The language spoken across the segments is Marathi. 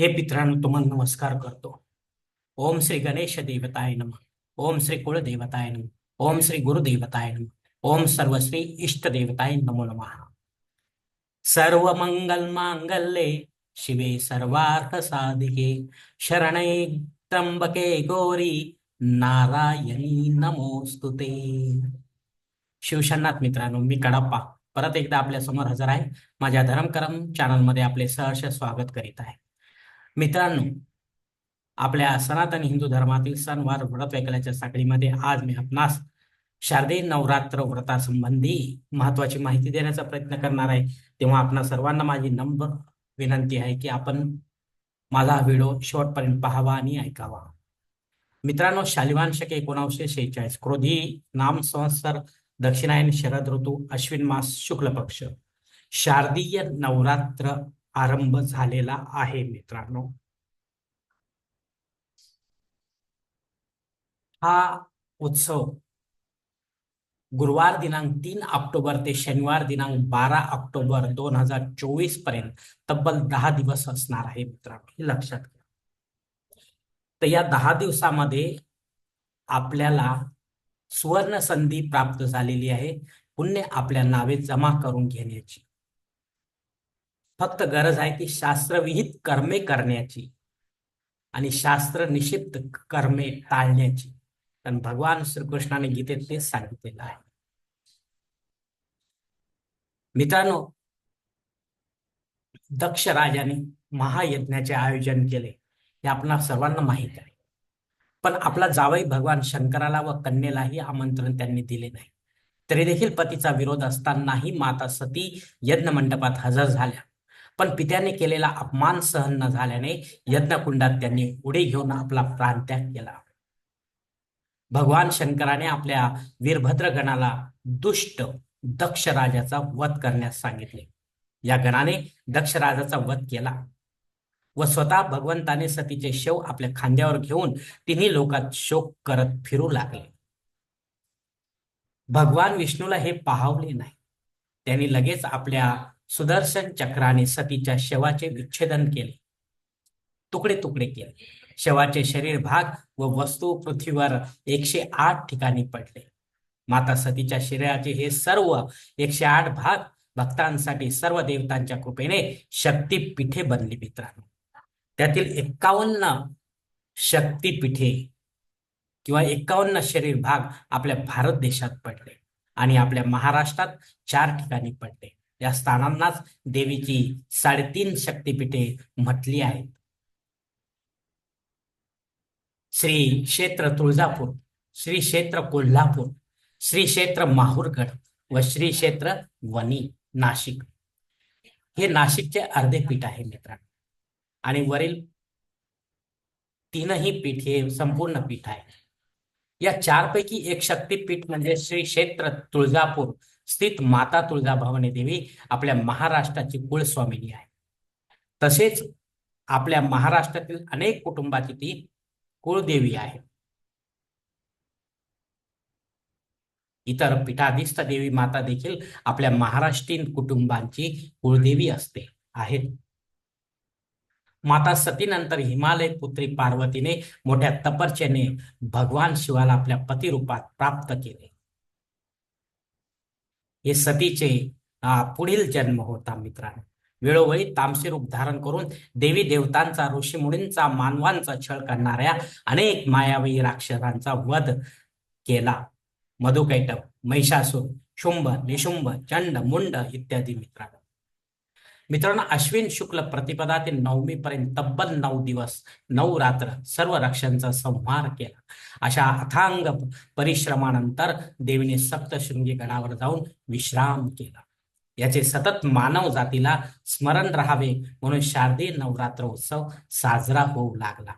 हे पित्रांनो तुम्हाला नमस्कार करतो. ओम श्री गणेश देवताय नम. ओम श्री कुळदेवताय नम. ओम श्री गुरुदेवताय नम. ओम सर्वश्री इष्ट देवताय नमो नमः. सर्व मंगल मांगल्ये शिवे सर्वार्थ साधिके. शरणे त्र्यंबके गौरी नारायणी नमोस्तुते शिवशनाथ मित्रांनो मी कडप्पा. परत एकदा आपल्यासमोर हजर आहे. माझ्या धर्मकरम चॅनलमध्ये आपले सहर्ष स्वागत करीत आहे. मित्रांनो आपल्या सनातन हिंदू धर्मातील सणवार व्रत वैकल्याच्या साखळीमध्ये आज मी आपणास शारदीय नवरात्र व्रतासंबंधी महत्वाची माहिती देण्याचा प्रयत्न करणार आहे. तेव्हा आपणा सर्वांना माझी नम्र विनंती आहे की आपण माझा हा व्हिडिओ शेवटपर्यंत पाहावा आणि ऐकावा. मित्रांनो शालिवान शके एकोणावीसशे शेहेचाळीस क्रोधी नाम संवत्सर दक्षिणायन शरद ऋतू अश्विन मास शुक्ल पक्ष. शारदीय नवरात्र आरंभ झालेला आहे मित्रांनो. हा उत्सव गुरुवार दिनांक तीन ऑक्टोबर ते शनिवार दिनांक बारा ऑक्टोबर दोन हजार चोवीसपर्यंत तब्बल दहा दिवस असणार आहे मित्रांनो. हे लक्षात घ्या. तर या दहा दिवसामध्ये आपल्याला सुवर्ण संधी प्राप्त झालेली आहे. पुण्य आपल्या नावे जमा करून घेण्याची. फक्त गरज आहे ती शास्त्रविहित कर्मे करण्याची आणि शास्त्र निषिद्ध कर्मे टाळण्याची. कारण भगवान श्रीकृष्णाने गीतेत तेच सांगितलेलं आहे. मित्रांनो दक्ष राजाने महायज्ञाचे आयोजन केले हे आपणा सर्वांना माहीत आहे. पण आपला जावई भगवान शंकराला व कन्येलाही आमंत्रण त्यांनी दिले नाही. तरी देखील पतीचा विरोध असतानाही माता सती यज्ञ मंडपात हजर झाल्या. पण पित्याने केलेला अपमान सहन न झाल्याने यज्ञकुंडात त्यांनी उडी घेऊन आपला प्राणत्याग केला. भगवान शंकराने आपल्या वीरभद्र गणाला दुष्ट दक्ष राजाचा वध करण्यास सांगितले. या गणाने दक्ष राजाचा वध केला व स्वतः भगवंताने सतीचे शव आपल्या खांद्यावर घेऊन तिन्ही लोकात शोक करत फिरू लागले. भगवान विष्णूला हे पाहावले नाही. त्यांनी लगेच आपल्या सुदर्शन चक्राने सतीच्या शवाचे विच्छेदन केले. तुकडे तुकडे केले. शवाचे शरीर भाग व वस्तू पृथ्वीवर एकशे आठ ठिकाणी पडले. माता सतीच्या शरीराचे हे सर्व एकशे आठ भाग भक्तांसाठी सर्व देवतांच्या कृपेने शक्तीपीठे बनली मित्रांनो. त्यातील एक्कावन्न शक्तीपीठे किंवा एक्कावन्न शरीर भाग आपल्या भारत देशात पडले आणि आपल्या महाराष्ट्रात चार ठिकाणी पडले. या स्थानांनाच देवीची साडेतीन शक्तीपीठे म्हटली आहेत. श्री क्षेत्र तुळजापूर श्री क्षेत्र कोल्हापूर श्री क्षेत्र माहूरगड व श्री क्षेत्र वणी नाशिक. हे नाशिकचे अर्धे पीठ आहे मित्रांनो. आणि वरील तीनही पीठ हे संपूर्ण पीठ आहे. या चारपैकी एक शक्तीपीठ म्हणजे श्री क्षेत्र तुळजापूर स्थित माता तुळजाभवानी देवी आपल्या महाराष्ट्राची कुळस्वामिनी आहे. तसेच आपल्या महाराष्ट्रातील अनेक कुटुंबाची ती कुळदेवी आहे. इतर पीठाधिष्ठ देवी माता देखील आपल्या महाराष्ट्रीयन कुटुंबांची कुळदेवी असते आहेत. माता सतीनंतर हिमालय पुत्री पार्वतीने मोठ्या तपर्चेने भगवान शिवाला आपल्या पतिरूपात प्राप्त केले. हे सतीचे पुढील जन्म होता मित्रांनो. वेळोवेळी तामसी रूप धारण करून देवी देवतांचा ऋषीमुनींचा मानवांचा छळ करणाऱ्या अनेक मायावी राक्षसांचा वध केला. मधुकैटव महिषासूर शुंभ निशुंभ चंड मुंड इत्यादी मित्रांनो. मित्रांनो अश्विन शुक्ल प्रतिपदा ते नवमी पर्यंत तब्बल नऊ दिवस नऊ रात्र सर्व रक्षांचा संहार केला. अशा अथांग परिश्रमानंतर देवीने सप्तशृंगी गडावर जाऊन विश्राम केला. याचे सतत मानव जातीला स्मरण राहावे म्हणून शारदीय नवरात्र उत्सव साजरा होऊ लागला.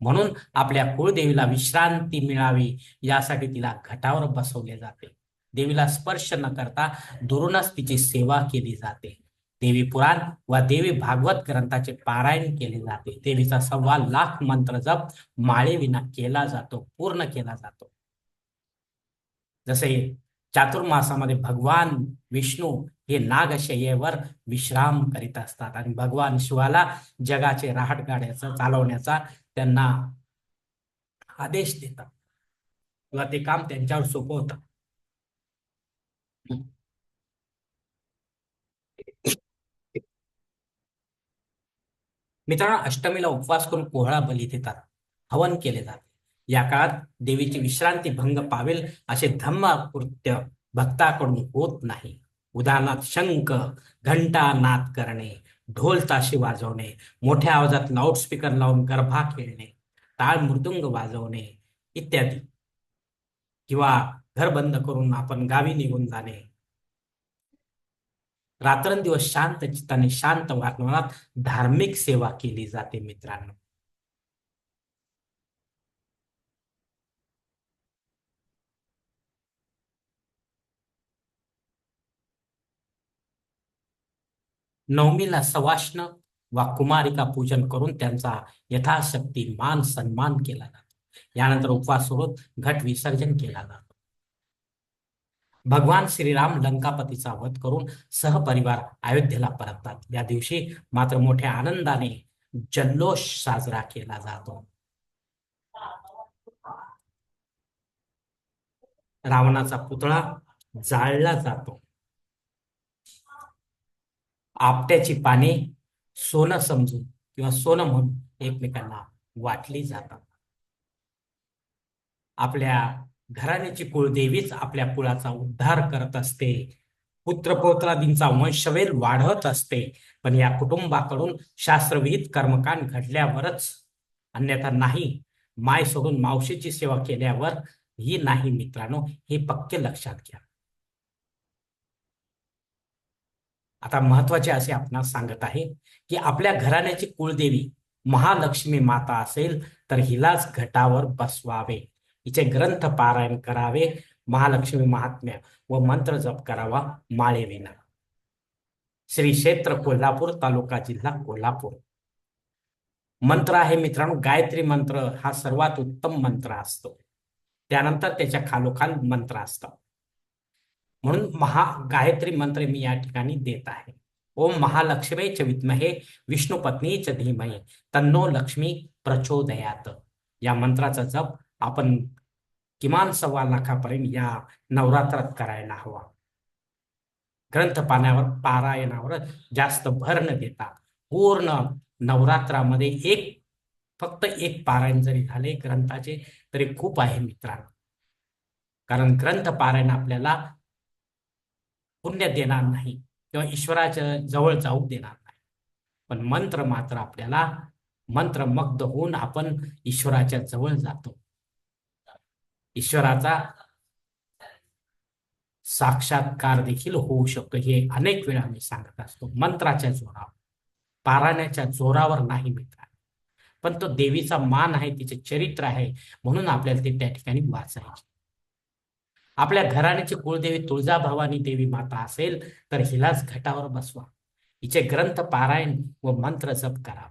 म्हणून आपल्या कुळदेवीला विश्रांती मिळावी यासाठी तिला घटावर बसवले जाते. देवीला स्पर्श न करता दुरूनच तिची सेवा केली जाते. देवी पुराण व देवी भागवत ग्रंथाचे पारायण केले जाते. देवीचा सव्वा लाख मंत्र जप माळेविना केला जातो पूर्ण केला जातो. जसे चातुर्मासामध्ये भगवान विष्णू हे नागशय्येवर विश्राम करीत असतात आणि भगवान शिवाला जगाचे राहट गाड्याचा चालवण्याचा त्यांना आदेश देतात. किंवा ते काम त्यांच्यावर सोपवतात मित्रांनो अष्टमीला उपवास करून कोहळा बली देतात हवन केले जाते. या काळात देवीची विश्रांती भंग पावेल असे धम्मकृत्य भक्ताकडून होत नाही. उदाहरणार्थ शंख घंटा नाद करणे ढोल ताशी वाजवणे मोठ्या आवाजात लाऊडस्पीकर लावून गरभा खेळणे टाळ मृदुंग वाजवणे इत्यादी. किंवा घर बंद करून आपण गावी निघून जाणे रात्रंदिवस शांत चित्ताने शांत वातावरणात धार्मिक सेवा केली जाते मित्रांनो. नवमीला सवाष्ण वा कुमारिका पूजन करून त्यांचा यथाशक्ती मान सन्मान केला जातो. यानंतर उपवास सोडून घट विसर्जन केला जातो. भगवान श्रीराम लंकापतीचा वध करून सहपरिवार अयोध्येला परततात. या दिवशी मात्र मोठ्या आनंदाने जल्लोष साजरा केला जातो. रावणाचा पुतळा जाळला जातो. आपट्याची पाने सोनं समजून किंवा सोनं म्हणून एकमेकांना वाटली जातात. आपल्या घराण्याची कुळदेवीच आपल्या कुळाचा उद्धार करत असते. पुत्रपौत्रादींचा वंशवेल वाढत असते. पण या कुटुंबाकडून शास्त्रविहित कर्मकांड घडल्यावरच अन्यथा नाही. माय सोडून मावशीची सेवा केल्यावर ही नाही मित्रांनो हे पक्के लक्षात घ्या. आता महत्त्वाचे असे आपणास सांगत आहे की आपल्या घराण्याची कुळदेवी महालक्ष्मी माता असेल तर हिलाच घटावर बसवावे. हिचे ग्रंथ पारायण करावे महालक्ष्मी महात्म्य व मंत्र जप करावा माळेविना श्री क्षेत्र कोल्हापूर तालुका जिल्हा कोल्हापूर. मंत्र आहे मित्रांनो गायत्री मंत्र हा सर्वात उत्तम मंत्र असतो. त्यानंतर त्याच्या खालोखाल मंत्र असतात. म्हणून महा गायत्री मंत्र मी या ठिकाणी देत आहे. ओम महालक्ष्मी च विद्महे विष्णू पत्नी च धीमहे तन्नो लक्ष्मी प्रचोदयात. या मंत्राचा जप आपण किमान सव्वा लाखापर्यंत या नवरात्रात करायला हवा. ग्रंथ पाण्यावर पारायणावर जास्त भर न देता पूर्ण नवरात्रामध्ये एक फक्त एक पारायण जरी झाले ग्रंथाचे तरी खूप आहे मित्रांनो. कारण ग्रंथ पारायण आपल्याला पुण्य देणार नाही किंवा ईश्वराच्या जवळ जाऊ देणार नाही. पण मंत्र मात्र आपल्याला मंत्रमग्ध होऊन आपण ईश्वराच्या जवळ जातो. ईश्वराचा साक्षात्कार देखील होऊ शकतो हे अनेक वेळा मी सांगत असतो. मंत्राच्या जोरावर पारायणाच्या जोरावर नाही मित्र पण तो देवीचा मान आहे तिचे चरित्र आहे म्हणून आपल्याला ते त्या ठिकाणी वाचायचे. आपल्या घराण्याची कुळदेवी तुळजाभवानी देवी माता असेल तर हिलाच घटावर बसवा. हिचे ग्रंथ पारायण व मंत्र जप करा.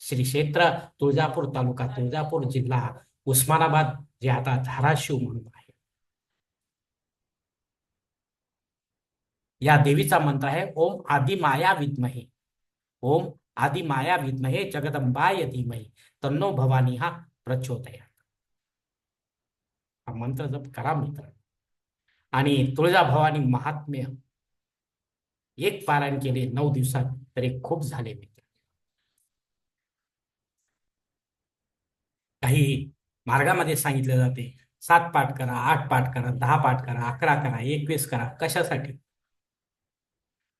श्री क्षेत्र तुळजापूर तालुका तुळजापूर जिल्हा उस्मानाबाद जे आता धाराशिव म्हणून आहे. या देवीचा मंत्र आहे ओम आदि माया विद्महे. ओम आदि माया विद्महे जगदंबाय धीमही. तन्नो भवानी हा प्रचोदया हा मंत्र जप करा मित्र. आणि तुळजा भवानी महात्म्य एक पारायण केले नऊ दिवसात तरी खूप झाले मित्र. काही मार्गामध्ये सांगितले जाते. सात पाठ करा आठ पाठ करा दहा पाठ करा अकरा करा एकवीस करा. कशासाठी?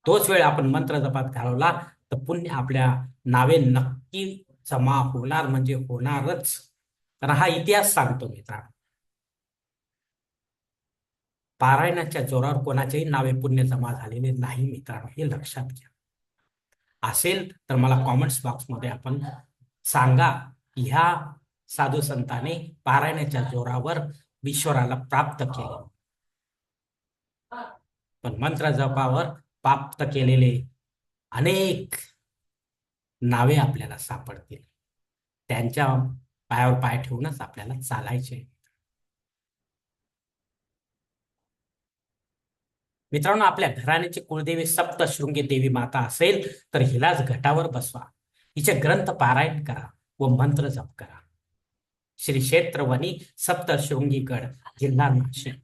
तोच वेळ आपण मंत्र जपात घालवला तर पुण्य आपल्या नावे नक्की जमा होणार म्हणजे होणारच. तर हा इतिहास सांगतो मित्रांनो. पारायणाच्या जोरावर कोणाचेही नावे पुण्य जमा झालेले नाही मित्रांनो हे लक्षात घ्या. असेल तर मला कॉमेंट्स बॉक्समध्ये आपण सांगा ह्या साधू संतांनी पारायणाच्या जोरावर ईश्वराला प्राप्त केले. पण मंत्र जपावर प्राप्त केलेले अनेक नावे आपल्याला सापडतील. त्यांच्या पायावर पाय ठेवूनच आपल्याला चालायचे. मित्रांनो आपल्या घराण्याची कुलदेवी सप्तशृंगी देवी माता असेल तर हिलाच घटावर बसवा. हिचे ग्रंथ पारायण करा व मंत्र जप करा. श्री क्षेत्र वनी सप्तशृंगी गड जिल्हा नाशिक.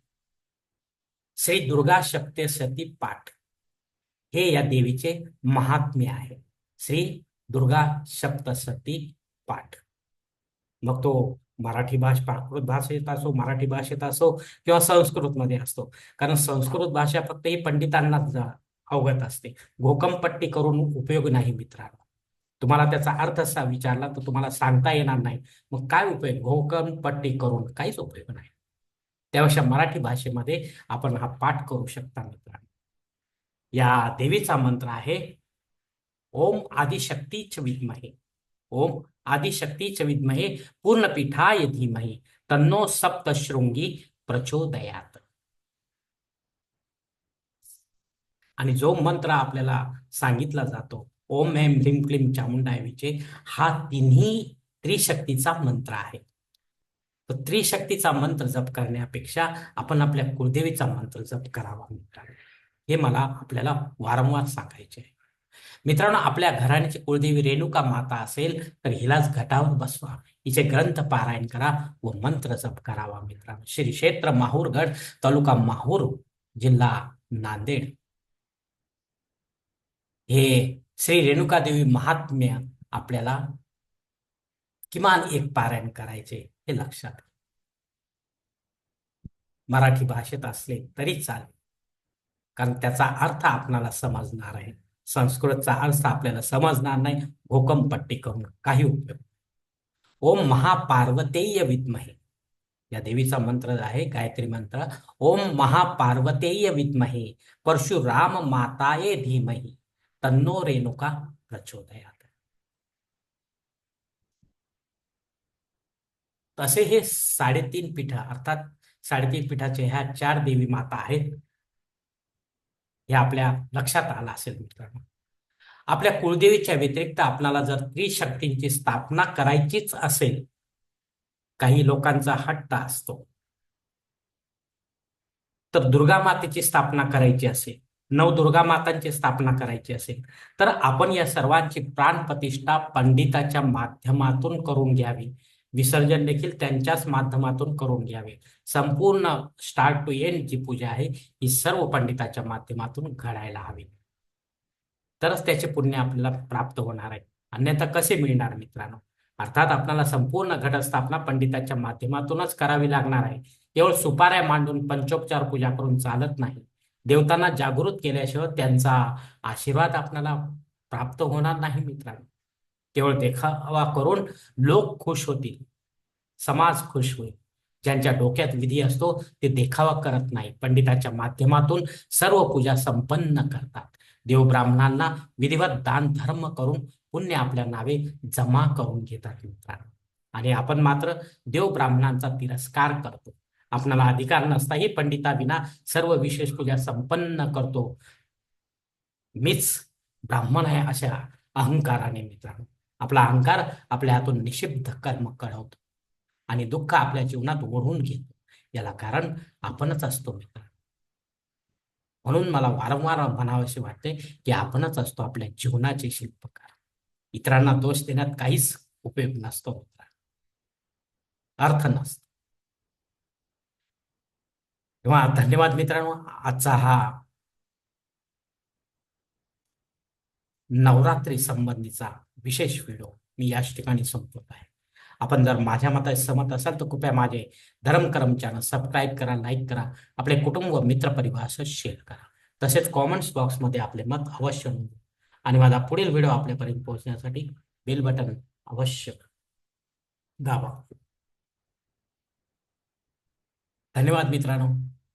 श्री दुर्गा शक्ती सती पाठ. हे या देवीचे महात्म्य आहे. श्री दुर्गा सप्तसती पाठ. मग तो मराठी भाषा प्राकृत भाषेत असो मराठी भाषेत असो किंवा संस्कृत मध्ये असतो. कारण संस्कृत भाषा फक्त ही पंडितांनाच अवगत असते. घोकमपट्टी करून उपयोग नाही मित्रांनो. तुम्हाला त्याचा अर्थ असा विचारला तर तुम्हाला सांगता येणार नाही. मग काय उपयोग? घोकमपट्टी करून काहीच उपयोग नाही. त्यापेक्षा मराठी भाषेमध्ये आपण हा पाठ करू शकता मित्रांनो. या देवीचा मंत्र आहे ओम आदिशक्तीच विद्महे. ओम आदिशक्तीच विद्महे पूर्णपीठाय धीमहे तन्नो सप्तशृंगी प्रचोदयात. आणि जो मंत्र आपल्याला सांगितला जातो ओम एम ह्रीम क्लीम चामुंडायवीचे हा तिन्ही त्रिशक्तीचा मंत्र आहे. तर त्रिशक्तीचा मंत्र जप करण्यापेक्षा आपण आपल्या कुलदेवीचा मंत्र जप करावा मित्रांनो. हे मला आपल्याला वारंवार सांगायचे आहे. मित्रांनो आपल्या घराण्याची कुलदेवी रेणुका माता असेल तर हिलाच घटावर बसवा. हिचे ग्रंथ पारायण करा व मंत्र जप करावा मित्रांनो. श्री क्षेत्र माहूरगड तालुका माहूर जिल्हा नांदेड. हे श्री रेणुकादेवी महात्म्य आपल्याला किमान एक पारायण करायचे हे लक्षात मराठी भाषेत असले तरी चालेल. कारण त्याचा अर्थ आपणाला समजणार आहे. संस्कृतचा अर्थ आपल्याला समजणार नाही. भोकमपट्टी करून काही उपयोग ओम महापार्वतेय विद्महे. या देवीचा मंत्र आहे गायत्री मंत्र. ओम महापार्वतेय विद्महे. परशुराम माताये धीमही. तन्नो रेणुका प्रचोदयात तसे हे साडेतीन पीठ अर्थात साडेतीन पीठाचे ह्या चार देवी माता आहेत हे आपल्या लक्षात आलं असेल मित्रांनो. आपल्या कुलदेवीच्या व्यतिरिक्त आपल्याला जर त्रिशक्तींची स्थापना करायचीच असेल काही लोकांचा हट्ट असतो. तर दुर्गा मातेची स्थापना करायची असेल नवदुर्गा मातांची स्थापना करायची असेल तर आपण या सर्वांची प्राणप्रतिष्ठा पंडिताच्या माध्यमातून करून घ्यावी. विसर्जन देखील त्यांच्याच माध्यमातून करून घ्यावे. संपूर्ण स्टार्ट टू एंड जी पूजा आहे ही सर्व पंडिताच्या माध्यमातून घडायला हवी. तरच त्याचे पुण्य आपल्याला प्राप्त होणार आहे. अन्यथा कसे मिळणार मित्रांनो? अर्थात आपल्याला संपूर्ण घटस्थापना पंडिताच्या माध्यमातूनच करावी लागणार आहे. केवळ सुपाऱ्या मांडून पंचोपचार पूजा करून चालत नाही. देवतांना जागृत केल्याशिवाय त्यांचा आशीर्वाद आपल्याला प्राप्त होणार नाही मित्रांनो. केवळ देखावा करून लोक खुश होतील समाज खुश होईल. ज्यांच्या डोक्यात विधी असतो ते देखावा करत नाही. पंडिताच्या माध्यमातून सर्व पूजा संपन्न करतात. देव ब्राह्मणांना विधिवत दान धर्म करून पुण्य आपल्या नावे जमा करून घेतात मित्रांनो. आणि आपण मात्र देव ब्राह्मणांचा तिरस्कार करतो. आपणाला अधिकार नसताही पंडिताविना सर्व विशेष पूजा संपन्न करतो. मीच ब्राह्मण आहे अशा अहंकाराने मित्रांनो. आपला अहंकार आपल्या हातून निषिद्ध कर्म कळवतो आणि दुःख आपल्या जीवनात ओढून घेतो. याला कारण आपणच असतो मित्र म्हणून मला वारंवार म्हणावेसे वाटते की आपणच असतो आपल्या जीवनाचे शिल्पकार. इतरांना दोष देण्यात काहीच उपयोग नसतो मित्र अर्थ नसतो. तेव्हा धन्यवाद मित्रांनो आजचा हा नवरात्री संबंधीचा विशेष व्हिडिओ मी याच ठिकाणी संपवत आहे. आपण जर माझ्या मता सहमत असाल तर कृपया माझे धर्मकरम चॅनल सबस्क्राईब करा लाईक करा आपले कुटुंब व मित्रपरिवारासह शेअर करा. तसेच कॉमेंट्स बॉक्समध्ये आपले मत अवश्य नोंदवा. आणि माझा पुढील व्हिडिओ आपल्यापर्यंत पोहोचण्यासाठी बेल बटन अवश्य दाबा. धन्यवाद मित्रांनो.